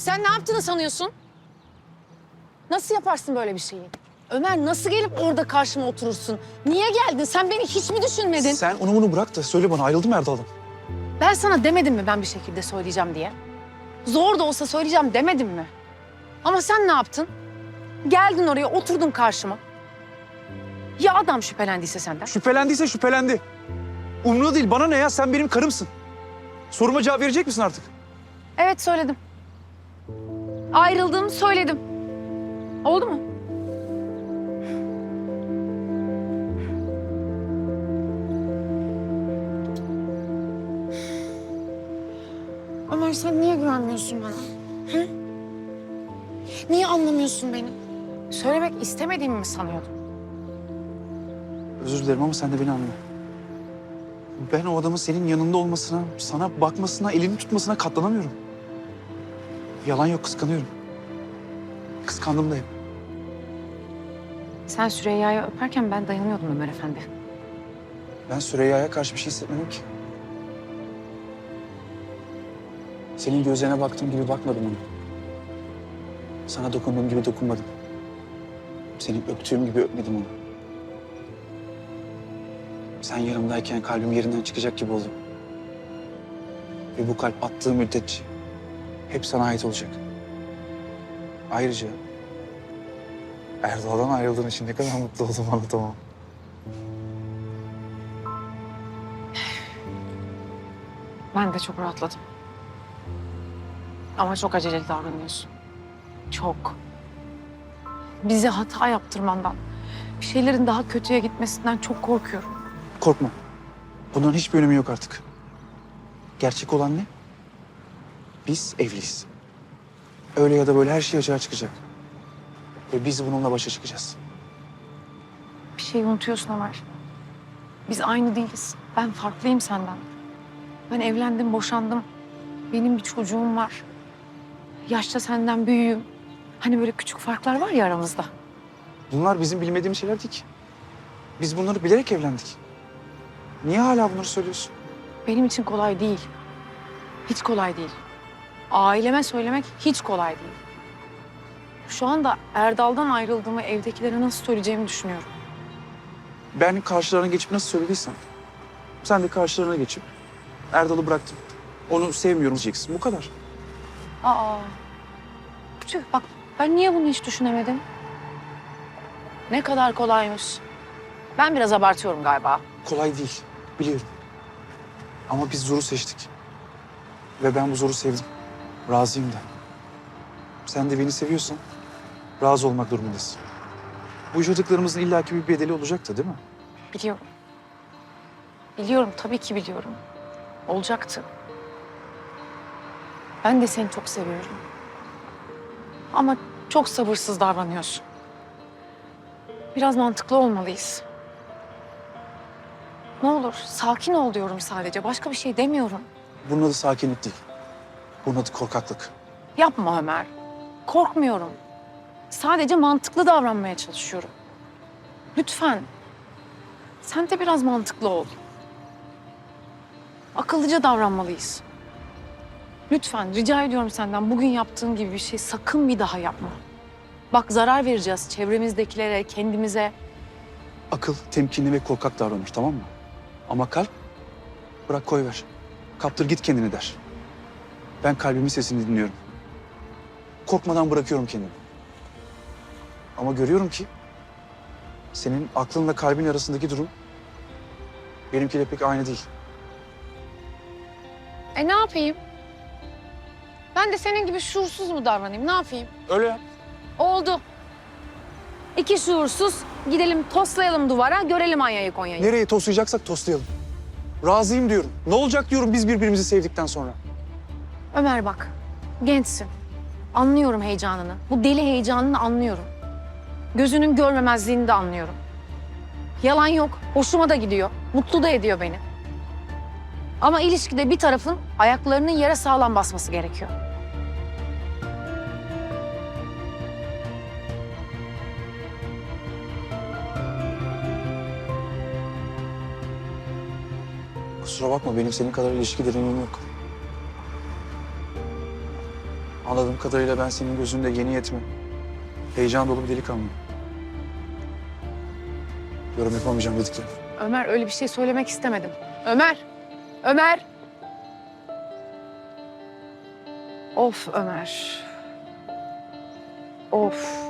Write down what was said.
Sen ne yaptığını sanıyorsun? Nasıl yaparsın böyle bir şeyi? Ömer nasıl gelip orada karşıma oturursun? Niye geldin? Sen beni hiç mi düşünmedin? Sen onu bunu bırak da söyle bana ayrıldı mı Erdal'dan? Ben sana demedim mi ben bir şekilde söyleyeceğim diye? Zor da olsa söyleyeceğim demedim mi? Ama sen ne yaptın? Geldin oraya oturdun karşıma. Ya adam şüphelendiyse senden? Şüphelendiyse şüphelendi. Umruna değil bana ne ya sen benim karımsın. Soruma cevap verecek misin artık? Evet söyledim. Ayrıldığımı söyledim. Oldu mu? Ömer sen niye güvenmiyorsun bana? Hı? Niye anlamıyorsun beni? Söylemek istemediğimi mi sanıyordun? Özür dilerim ama sen de beni anla. Ben o adamın senin yanında olmasına, sana bakmasına, elini tutmasına katlanamıyorum. Yalan yok kıskanıyorum. Kıskandım da hep. Sen Süreyya'yı öperken ben dayanıyordum Ömer Efendi. Ben Süreyya'ya karşı bir şey hissetmedim ki. Senin gözlerine baktığım gibi bakmadım ona. Sana dokunduğum gibi dokunmadım. Seni öptüğüm gibi öpmedim onu. Sen yanımdayken kalbim yerinden çıkacak gibi oldu. Ve bu kalp attığı müddetçe hep sana ait olacak. Ayrıca Erdal'dan ayrıldığın için ne kadar mutlu oldum anlatamam. Ben de çok rahatladım. Ama çok aceleli davranıyorsun. Çok. Bize hata yaptırmandan, bir şeylerin daha kötüye gitmesinden çok korkuyorum. Korkma. Bunların hiçbir önemi yok artık. Gerçek olan ne? Biz evliyiz. Öyle ya da böyle her şey açığa çıkacak. Ve biz bununla başa çıkacağız. Bir şey unutuyorsun Ömer. Biz aynı değiliz. Ben farklıyım senden. Ben evlendim, boşandım. Benim bir çocuğum var. Yaşta senden büyüğüm. Hani böyle küçük farklar var ya aramızda. Bunlar bizim bilmediğimiz şeyler değil ki. Biz bunları bilerek evlendik. Niye hala bunları söylüyorsun? Benim için kolay değil. Hiç kolay değil. Aileme söylemek hiç kolay değil. Şu anda Erdal'dan ayrıldığımı evdekilere nasıl söyleyeceğimi düşünüyorum. Ben karşılarına geçip nasıl söylediysem... ...sen de karşılarına geçip Erdal'ı bıraktım. Onu sevmiyorum diyeceksin. Bu kadar. Aa. Tüh bak ben niye bunu hiç düşünemedim? Ne kadar kolaymış. Ben biraz abartıyorum galiba. Kolay değil. Biliyorum. Ama biz zoru seçtik. Ve ben bu zoru sevdim. Razıyım da. Sen de beni seviyorsan razı olmak durumundasın. Bu yaşadıklarımızın illaki bir bedeli olacaktı değil mi? Biliyorum. Biliyorum tabii ki biliyorum. Olacaktı. Ben de seni çok seviyorum. Ama çok sabırsız davranıyorsun. Biraz mantıklı olmalıyız. Ne olur sakin ol diyorum sadece. Başka bir şey demiyorum. Bunun adı sakinlik değil. Bunun adı korkaklık. Yapma Ömer. Korkmuyorum. Sadece mantıklı davranmaya çalışıyorum. Lütfen. Sen de biraz mantıklı ol. Akıllıca davranmalıyız. Lütfen rica ediyorum senden bugün yaptığın gibi bir şey sakın bir daha yapma. Bak zarar vereceğiz çevremizdekilere, kendimize. Akıl temkinli ve korkak davranır tamam mı? Ama kalp bırak koy ver. Kaptır git kendini der. Ben kalbimin sesini dinliyorum. Korkmadan bırakıyorum kendimi. Ama görüyorum ki senin aklınla kalbin arasındaki durum benimkiyle pek aynı değil. E ne yapayım? Ben de senin gibi şuursuz mu davranayım? Ne yapayım? Öyle yap. Oldu. İki şuursuz gidelim toslayalım duvara görelim Anya'yı Konya'yı. Nereye toslayacaksak toslayalım. Razıyım diyorum. Ne olacak diyorum biz birbirimizi sevdikten sonra. Ömer bak, gençsin. Anlıyorum heyecanını. Bu deli heyecanını anlıyorum. Gözünün görmemezliğini de anlıyorum. Yalan yok, hoşuma da gidiyor. Mutlu da ediyor beni. Ama ilişkide bir tarafın ayaklarının yere sağlam basması gerekiyor. Kusura bakma benim senin kadar ilişki deneyimim yok. Anladığım kadarıyla ben senin gözünde yeni yetme. Heyecan dolu bir delikanlıyım. Yorum yapamayacağım dediklerim. Ömer öyle bir şey söylemek istemedim. Ömer! Ömer! Of Ömer. Of.